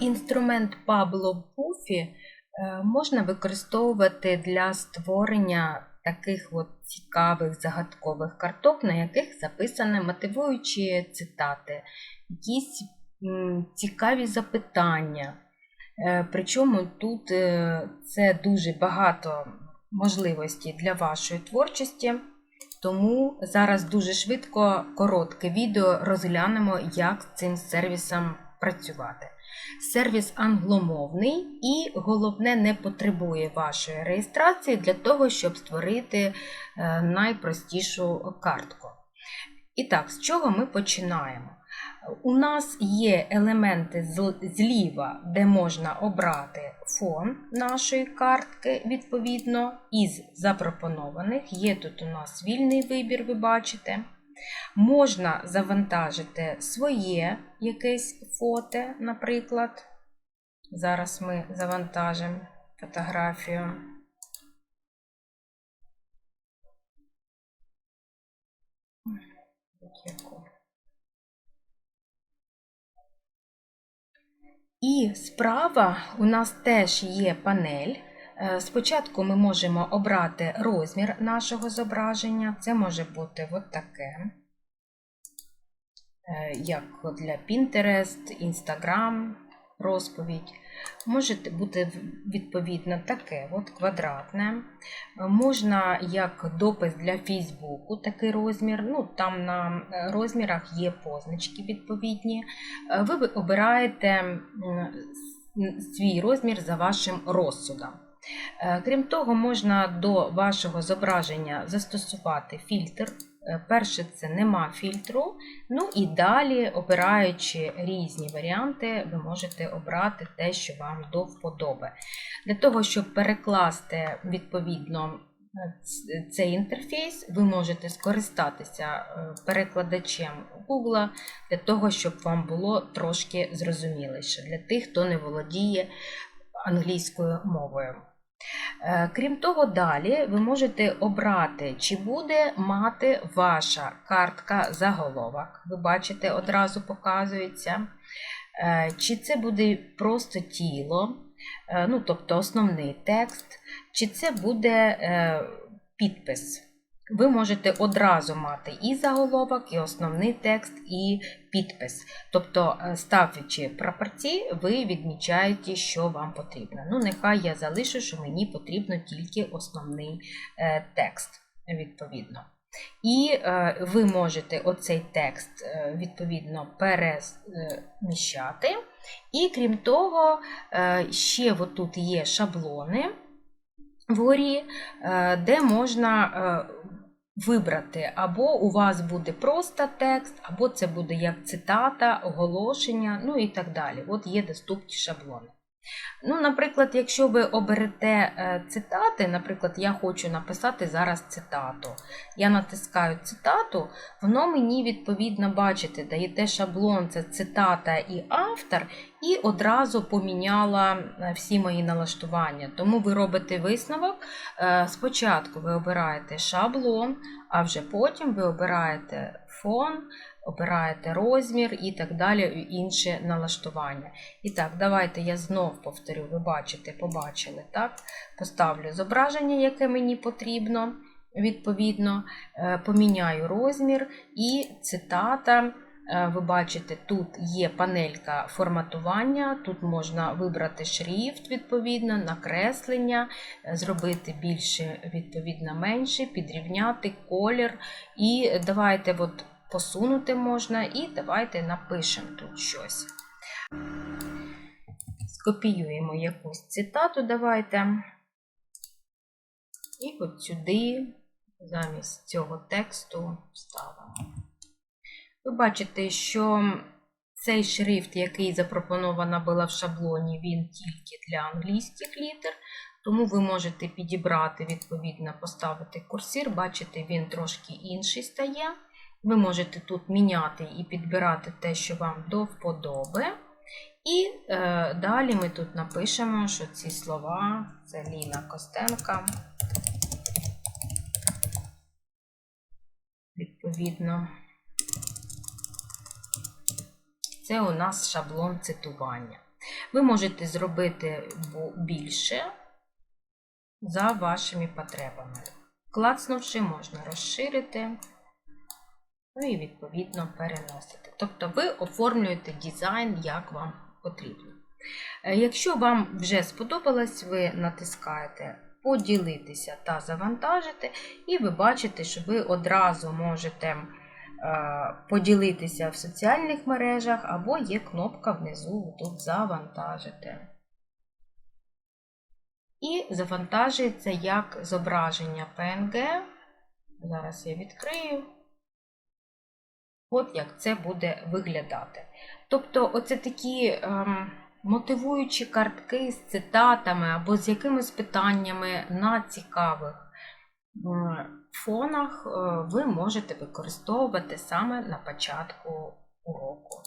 Інструмент Pablo Puffy е, можна використовувати для створення таких от цікавих загадкових карток, на яких записані мотивуючі цитати, якісь цікаві запитання. Е, Причому тут е, це дуже багато можливостей для вашої творчості. Тому зараз дуже швидко коротке відео розглянемо, як цим сервісом працювати. Сервіс англомовний і, головне, не потребує вашої реєстрації для того, щоб створити е, найпростішу картку. І так, з чого ми починаємо? У нас є елементи зліва, де можна обрати фон нашої картки, відповідно, із запропонованих. Є тут у нас вільний вибір, ви бачите. Можна завантажити своє якесь фото, наприклад. Зараз ми завантажимо фотографію. І справа у нас теж є панель. Е, Спочатку ми можемо обрати розмір нашого зображення. Це може бути от таке, Е, як для Pinterest, Instagram, розповідь. Може бути відповідно таке от квадратне. Е, Можна як допис для Фейсбуку такий розмір. Ну, Там на розмірах є позначки відповідні. Ви обираєте свій розмір за вашим розсудом. Е, Крім того, можна до вашого зображення застосувати фільтр. Е, Перше, це нема фільтру. Ну і далі, обираючи різні варіанти, ви можете обрати те, що вам до вподоби. Для того, щоб перекласти відповідно е, цей інтерфейс, ви можете скористатися перекладачем Google для того, щоб вам було трошки зрозуміліше для тих, хто не володіє англійською мовою. Е, Крім того, далі ви можете обрати, чи буде мати ваша картка заголовок. Ви бачите, одразу показується. Е, Чи це буде просто тіло, е, ну, тобто основний текст, чи це буде підпис. Ви можете одразу мати і заголовок, і основний текст, і підпис. Тобто, е, ставлячи прапорці, ви відмічаєте, що вам потрібно. Ну, нехай я залишу, що мені потрібно тільки основний е, текст, відповідно. І е, ви можете оцей текст відповідно переміщати. І крім того, ще отут є шаблони вгорі, де можна вибрати, або у вас буде просто текст, або це буде як цитата, оголошення, ну і так далі. От є доступні шаблони. Ну, Наприклад, якщо ви оберете е, цитати, наприклад, я хочу написати зараз цитату. Я натискаю цитату, воно мені відповідно бачите, даєте шаблон, це цитата і автор, і одразу поміняла е, всі мої налаштування. Тому ви робите висновок. Е, Спочатку ви обираєте шаблон, а вже потім ви обираєте фон, обираєте розмір і так далі, інше налаштування. І так, давайте я знов повторю, ви бачите, побачили, так? Поставлю зображення, яке мені потрібно, відповідно, е, поміняю розмір і цитата. Е, Ви бачите, тут є панелька форматування, тут можна вибрати шрифт, відповідно, накреслення, е, зробити більше, відповідно, менше, підрівняти колір. І давайте от посунути можна, і давайте напишемо тут щось. Скопіюємо якусь цитату, давайте. І от сюди, замість цього тексту, ставимо. Ви бачите, що цей шрифт, який запропоновано було в шаблоні, він тільки для англійських літер, тому ви можете підібрати, відповідно, поставити курсір, бачите, він трошки інший стає. Ви можете тут міняти і підбирати те, що вам до вподоби. І е, далі ми тут напишемо, що ці слова це Ліна Костенка. Відповідно, це у нас шаблон цитування. Ви можете зробити більше за вашими потребами. Клацнувши, можна розширити, ну і відповідно переносити. Тобто ви оформлюєте дизайн, як вам потрібно. Е, Якщо вам вже сподобалось, ви натискаєте поділитися та завантажити, і ви бачите, що ви одразу можете е, поділитися в соціальних мережах, або є кнопка внизу тут завантажити. І завантажується як зображення PNG. Зараз я відкрию. От як це буде виглядати. Тобто, оце такі ем, мотивуючі картки з цитатами або з якимись питаннями на цікавих фонах е, ви можете використовувати саме на початку уроку.